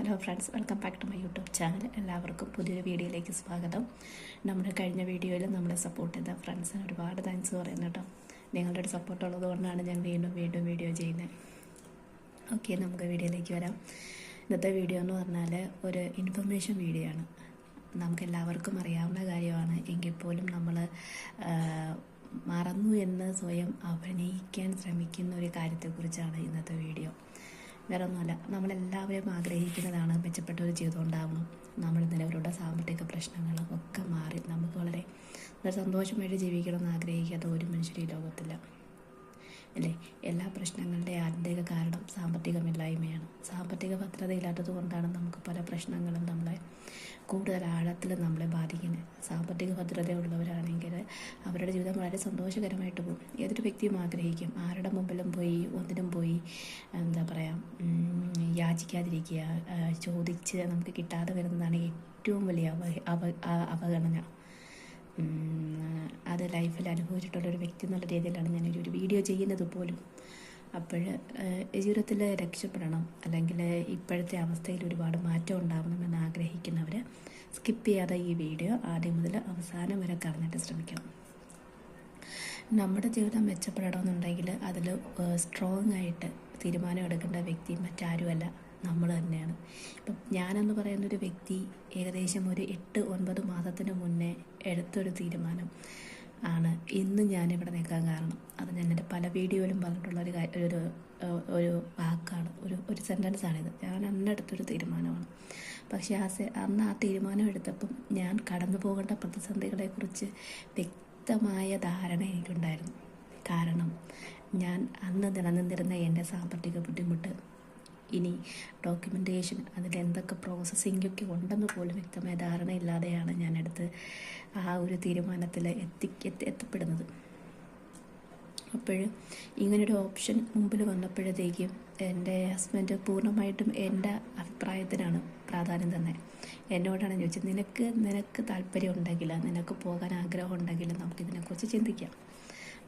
Hello friends welcome back to my YouTube channel എല്ലാവർക്കും പുതിയൊരു വീഡിയോയിലേക്ക് സ്വാഗതം. നമ്മുടെ കഴിഞ്ഞ വീഡിയോയിൽ നമ്മളെ സപ്പോർട്ട് ചെയ്ത ഫ്രണ്ട്സിന് ഒരുപാട് താങ്ക്സ് പറയുന്നു കേട്ടോ. നിങ്ങളുടെ ഒരു സപ്പോർട്ട് ഉള്ളത് കൊണ്ടാണ് ഞാൻ വീണ്ടും വീണ്ടും വീഡിയോ ചെയ്യുന്നത് ഓക്കെ നമുക്ക് വീഡിയോയിലേക്ക് വരാം. ഇന്നത്തെ വീഡിയോ എന്ന് പറഞ്ഞാൽ ഒരു ഇൻഫർമേഷൻ വീഡിയോ ആണ്. നമുക്ക് എല്ലാവർക്കും അറിയാവുന്ന കാര്യമാണ്. എങ്കിൽ പോലും നമ്മൾ മറന്നു എന്ന് സ്വയം അഭിനയിക്കാൻ ശ്രമിക്കുന്ന ഒരു കാര്യത്തെക്കുറിച്ചാണ് ഇന്നത്തെ വീഡിയോ വേറെ ഒന്നുമല്ല നമ്മളെല്ലാവരും ആഗ്രഹിക്കുന്നതാണ് മെച്ചപ്പെട്ട ഒരു ജീവിതം ഉണ്ടാവണം നമ്മൾ നിലവിലുള്ള സാമ്പത്തിക പ്രശ്നങ്ങൾ ഒക്കെ മാറി നമുക്ക് വളരെ സന്തോഷമായിട്ട് ജീവിക്കണമെന്ന് ആഗ്രഹിക്കാത്ത ഒരു മനുഷ്യരും ഈ ലോകത്തില്ല. അല്ലേ? എല്ലാ പ്രശ്നങ്ങളുടെ ആന്തരിക കാരണം സാമ്പത്തികമില്ലായ്മയാണ്. സാമ്പത്തിക ഭദ്രത ഇല്ലാത്തത് കൊണ്ടാണ് നമുക്ക് പല പ്രശ്നങ്ങളും നമ്മളെ കൂടുതൽ ആഴത്തിൽ നമ്മളെ ബാധിക്കുന്നത്. സാമ്പത്തിക ഭദ്രത ഉള്ളവരാണെങ്കിൽ അവരുടെ ജീവിതം വളരെ സന്തോഷകരമായിട്ട് പോകും. ഏതൊരു വ്യക്തിയും ആഗ്രഹിക്കും. ആരുടെ മുമ്പിലും പോയി ഒന്നിനും പോയി എന്താ പറയുക യാചിക്കാതിരിക്കുക ചോദിച്ച് നമുക്ക് കിട്ടാതെ വരുന്നതാണ് ഏറ്റവും വലിയ അവ അവഗണന. അത് ലൈഫിൽ അനുഭവിച്ചിട്ടുള്ള ഒരു വ്യക്തി എന്നുള്ള രീതിയിലാണ് ഞാൻ ഒരു വീഡിയോ ചെയ്യുന്നത് പോലും. അപ്പോൾ ജീവിതത്തിൽ രക്ഷപ്പെടണം. അല്ലെങ്കിൽ ഇപ്പോഴത്തെ അവസ്ഥയിൽ ഒരുപാട് മാറ്റം ഉണ്ടാവണമെന്ന് ആഗ്രഹിക്കുന്നവർ സ്കിപ്പ് ചെയ്യാതെ ഈ വീഡിയോ ആദ്യം മുതൽ അവസാനം വരെ കാണാനായിട്ട് ശ്രമിക്കണം. നമ്മുടെ ജീവിതം മെച്ചപ്പെടണമെന്നുണ്ടെങ്കിൽ അതിൽ സ്ട്രോങ് ആയിട്ട് തീരുമാനം എടുക്കേണ്ട വ്യക്തി മറ്റാരുമല്ല. നമ്മൾ തന്നെയാണ്. ഇപ്പം ഞാനെന്ന് പറയുന്നൊരു വ്യക്തി ഏകദേശം ഒരു എട്ട് ഒൻപത് മാസത്തിന് മുന്നേ എടുത്തൊരു തീരുമാനം ആണ് ഇന്ന് ഞാനിവിടെ നിൽക്കാൻ കാരണം. അത് ഞാൻ എന്റെ പല വീഡിയോയിലും പറഞ്ഞിട്ടുള്ള ഒരു ഒരു ഒരു വാക്കാണ്. ഒരു ഒരു സെന്റൻസാണിത് ഞാൻ അന്ന് എടുത്തൊരു തീരുമാനമാണ്. പക്ഷേ ആ അന്ന് ആ തീരുമാനം എടുത്തപ്പം ഞാൻ കടന്നു പോകേണ്ട പ്രതിസന്ധികളെക്കുറിച്ച് വ്യക്തമായ ധാരണ എനിക്കുണ്ടായിരുന്നു. കാരണം ഞാൻ അന്ന് നിലനിന്നിരുന്ന എന്റെ സാമ്പത്തിക ബുദ്ധിമുട്ട് ഇനി ഡോക്യുമെന്റേഷൻ അതിൽ എന്തൊക്കെ പ്രോസസ്സിങ്ങൊക്കെ ഉണ്ടെന്ന് പോലും വ്യക്തമായ ധാരണയില്ലാതെയാണ് ഞാനെടുത്ത് ആ ഒരു തീരുമാനത്തിൽ എത്തി എത്തപ്പെടുന്നത്. അപ്പോഴും ഇങ്ങനൊരു ഓപ്ഷൻ മുമ്പിൽ വന്നപ്പോഴത്തേക്കും എന്റെ ഹസ്ബൻഡ് പൂർണമായിട്ടും എന്റെ അഭിപ്രായത്തിനാണ് പ്രാധാന്യം തന്നെ എന്നോടാണ് ചോദിച്ചത് നിനക്ക് നിനക്ക് താല്പര്യം ഉണ്ടെങ്കിൽ നിനക്ക് പോകാൻ ആഗ്രഹം ഉണ്ടെങ്കിൽ നമുക്കിതിനെക്കുറിച്ച് ചിന്തിക്കാം.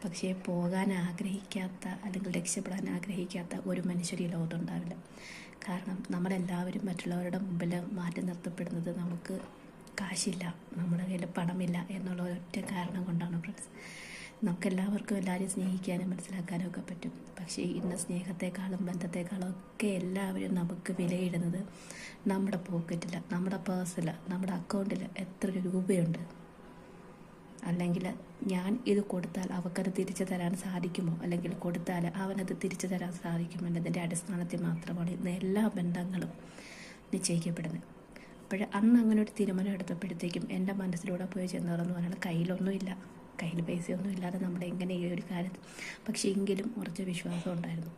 പക്ഷേ പോകാൻ ആഗ്രഹിക്കാത്ത അല്ലെങ്കിൽ രക്ഷപ്പെടാൻ ആഗ്രഹിക്കാത്ത ഒരു മനുഷ്യർ ഈ ലോകത്തുണ്ടാവില്ല കാരണം നമ്മളെല്ലാവരും മറ്റുള്ളവരുടെ മുമ്പിൽ മാറ്റി നിർത്തപ്പെടുന്നത് നമുക്ക് കാശില്ല നമ്മുടെ കയ്യിൽ പണമില്ല എന്നുള്ള ഒറ്റ കാരണം കൊണ്ടാണ് ഫ്രണ്ട്സ് നമുക്കെല്ലാവർക്കും എല്ലാവരെയും സ്നേഹിക്കാനും മനസ്സിലാക്കാനും ഒക്കെ പറ്റും. പക്ഷേ ഇന്ന് സ്നേഹത്തെക്കാളും ബന്ധത്തെക്കാളും ഒക്കെ എല്ലാവരും നമുക്ക് വിലയിടുന്നത് നമ്മുടെ പോക്കറ്റിൽ നമ്മുടെ പേഴ്സിൽ നമ്മുടെ അക്കൗണ്ടിൽ എത്ര രൂപയുണ്ട്. അല്ലെങ്കിൽ ഞാൻ ഇത് കൊടുത്താൽ അവക്കത് തിരിച്ചു തരാൻ സാധിക്കുമോ? അല്ലെങ്കിൽ കൊടുത്താൽ അവനത് തിരിച്ചു തരാൻ സാധിക്കുമോ എന്നതിന്റെ അടിസ്ഥാനത്തിൽ മാത്രമാണ് ഇന്ന് എല്ലാ ബന്ധങ്ങളും നിശ്ചയിക്കപ്പെടുന്നത്. അപ്പോൾ അന്ന് അങ്ങനെ ഒരു തീരുമാനം എടുത്തപ്പോഴത്തേക്കും എന്റെ മനസ്സിലൂടെ പോയി ചെന്നതെന്ന് പറഞ്ഞാൽ കയ്യിലൊന്നുമില്ല കയ്യിൽ പൈസയൊന്നും ഇല്ലാതെ നമ്മൾ എങ്ങനെ ഈ ഒരു കാര്യം പക്ഷേ എങ്കിലും കുറച്ച് വിശ്വാസം ഉണ്ടായിരുന്നു.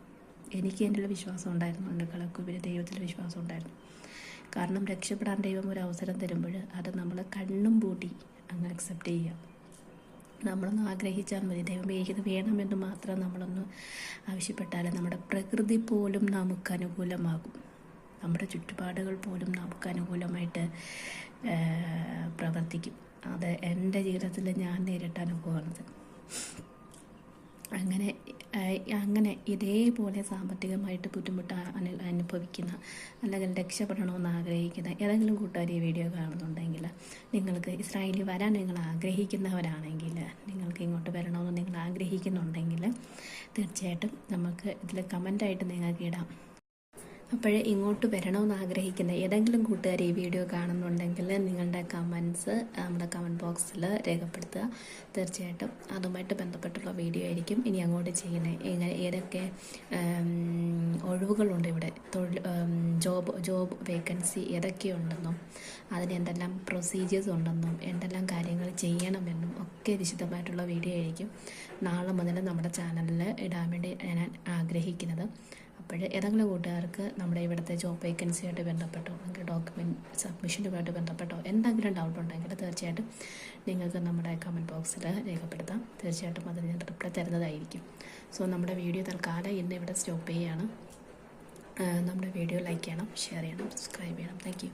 എനിക്ക് എന്റെ വിശ്വാസം ഉണ്ടായിരുന്നു. കളക്കുപരി ദൈവത്തിൽ വിശ്വാസം ഉണ്ടായിരുന്നു. കാരണം രക്ഷപ്പെടാൻ ദൈവം ഒരു അവസരം തരുമ്പോൾ അത് നമ്മൾ കണ്ണും പൂട്ടി അങ്ങ് അക്സെപ്റ്റ് ചെയ്യുക. നമ്മളൊന്ന് ആഗ്രഹിച്ചാൽ മതി. ദൈവമേ ഇത് വേണമെന്ന് മാത്രം നമ്മളൊന്ന് ആവശ്യപ്പെട്ടാൽ നമ്മുടെ പ്രകൃതി പോലും നമുക്ക് അനുകൂലമാകും. നമ്മുടെ ചുറ്റുപാടുകൾ പോലും നമുക്ക് അനുകൂലമായിട്ട് പ്രവർത്തിക്കും. അത് എന്റെ ജീവിതത്തിൽ ഞാൻ നേരിട്ട അനുഭവമാണത്. അങ്ങനെ അങ്ങനെ ഇതേപോലെ സാമ്പത്തികമായിട്ട് ബുദ്ധിമുട്ട് അനു അനുഭവിക്കുന്ന അല്ലെങ്കിൽ രക്ഷപ്പെടണമെന്ന് ആഗ്രഹിക്കുന്ന ഏതെങ്കിലും കൂട്ടുകാർ ഈ വീഡിയോ കാണുന്നുണ്ടെങ്കിൽ നിങ്ങൾക്ക് ഇസ്രായേലിൽ വരാൻ നിങ്ങൾ ആഗ്രഹിക്കുന്നവരാണെങ്കിൽ നിങ്ങൾക്ക് ഇങ്ങോട്ട് വരണമെന്ന് നിങ്ങൾ ആഗ്രഹിക്കുന്നുണ്ടെങ്കിൽ തീർച്ചയായിട്ടും നമുക്ക് ഇതിൽ കമന്റായിട്ട് നിങ്ങൾക്ക് ഇടാം. അപ്പോഴേ ഇങ്ങോട്ട് വരണമെന്ന് ആഗ്രഹിക്കുന്ന ഏതെങ്കിലും കൂട്ടുകാർ ഈ വീഡിയോ കാണുന്നുണ്ടെങ്കിൽ നിങ്ങളുടെ കമൻസ് നമ്മുടെ കമന്റ് ബോക്സിൽ രേഖപ്പെടുത്തുക. തീർച്ചയായിട്ടും അതുമായിട്ട് ബന്ധപ്പെട്ടുള്ള വീഡിയോ ആയിരിക്കും ഇനി അങ്ങോട്ട് ചെയ്യുന്നത്. എങ്ങനെ ഏതൊക്കെ ഒഴിവുകളുണ്ട് ഇവിടെ? തൊഴിൽ ജോബ് ജോബ് വേക്കൻസി ഏതൊക്കെയുണ്ടെന്നും അതിന് എന്തെല്ലാം പ്രൊസീജിയേഴ്സ് ഉണ്ടെന്നും എന്തെല്ലാം കാര്യങ്ങൾ ചെയ്യണമെന്നും ഒക്കെ വിശദമായിട്ടുള്ള വീഡിയോ ആയിരിക്കും നാളെ മുതൽ നമ്മുടെ ചാനലിൽ ഇടാൻ വേണ്ടി ഞാൻ ആഗ്രഹിക്കുന്നത്. അപ്പോൾ ഏതെങ്കിലും കൂട്ടുകാർക്ക് നമ്മുടെ ഇവിടുത്തെ ജോബ് വേക്കൻസിയായിട്ട് ബന്ധപ്പെട്ടോ അല്ലെങ്കിൽ ഡോക്യുമെന്റ് സബ്മിഷനുമായിട്ട് ബന്ധപ്പെട്ടോ എന്തെങ്കിലും ഡൗട്ട് ഉണ്ടെങ്കിൽ തീർച്ചയായിട്ടും നിങ്ങൾക്ക് നമ്മുടെ കമന്റ് ബോക്സിൽ രേഖപ്പെടുത്താം. തീർച്ചയായിട്ടും അതിന് ഞാൻ റിപ്ലൈ തരുന്നതായിരിക്കും. സോ നമ്മുടെ വീഡിയോ തൽക്കാലം ഇന്ന് ഇവിടെ സ്റ്റോപ്പ് ചെയ്യുകയാണ്. നമ്മുടെ വീഡിയോ ലൈക്ക് ചെയ്യണം ഷെയർ ചെയ്യണം സബ്സ്ക്രൈബ് ചെയ്യണം. താങ്ക്